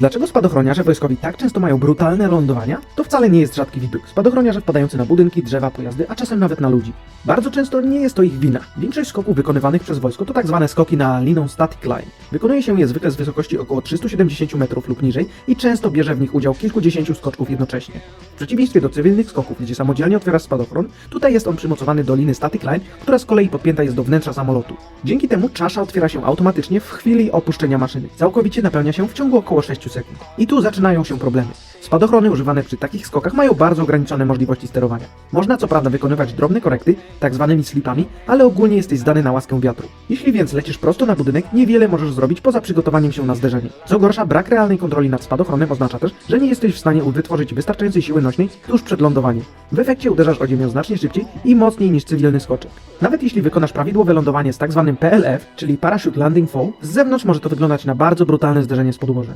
Dlaczego spadochroniarze wojskowi tak często mają brutalne lądowania? To wcale nie jest rzadki widok. Spadochroniarze wpadający na budynki, drzewa, pojazdy, a czasem nawet na ludzi. Bardzo często nie jest to ich wina. Większość skoków wykonywanych przez wojsko to tak zwane skoki na liną static line. Wykonuje się je zwykle z wysokości około 370 metrów lub niżej i często bierze w nich udział kilkudziesięciu skoczków jednocześnie. W przeciwieństwie do cywilnych skoków, gdzie samodzielnie otwiera spadochron, tutaj jest on przymocowany do liny static line, która z kolei podpięta jest do wnętrza samolotu. Dzięki temu czasza otwiera się automatycznie w chwili opuszczenia maszyny. Całkowicie napełnia się w ciągu około 6 sekund. I tu zaczynają się problemy. Spadochrony używane przy takich skokach mają bardzo ograniczone możliwości sterowania. Można co prawda wykonywać drobne korekty, tak zwanymi slipami, ale ogólnie jesteś zdany na łaskę wiatru. Jeśli więc lecisz prosto na budynek, niewiele możesz zrobić poza przygotowaniem się na zderzenie. Co gorsza, brak realnej kontroli nad spadochronem oznacza też, że nie jesteś w stanie wytworzyć wystarczającej siły nośnej tuż przed lądowaniem. W efekcie uderzasz o ziemię znacznie szybciej i mocniej niż cywilny skoczek. Nawet jeśli wykonasz prawidłowe lądowanie z tak zwanym PLF, czyli Parachute Landing Fall, z zewnątrz może to wyglądać na bardzo brutalne zderzenie z podłożem.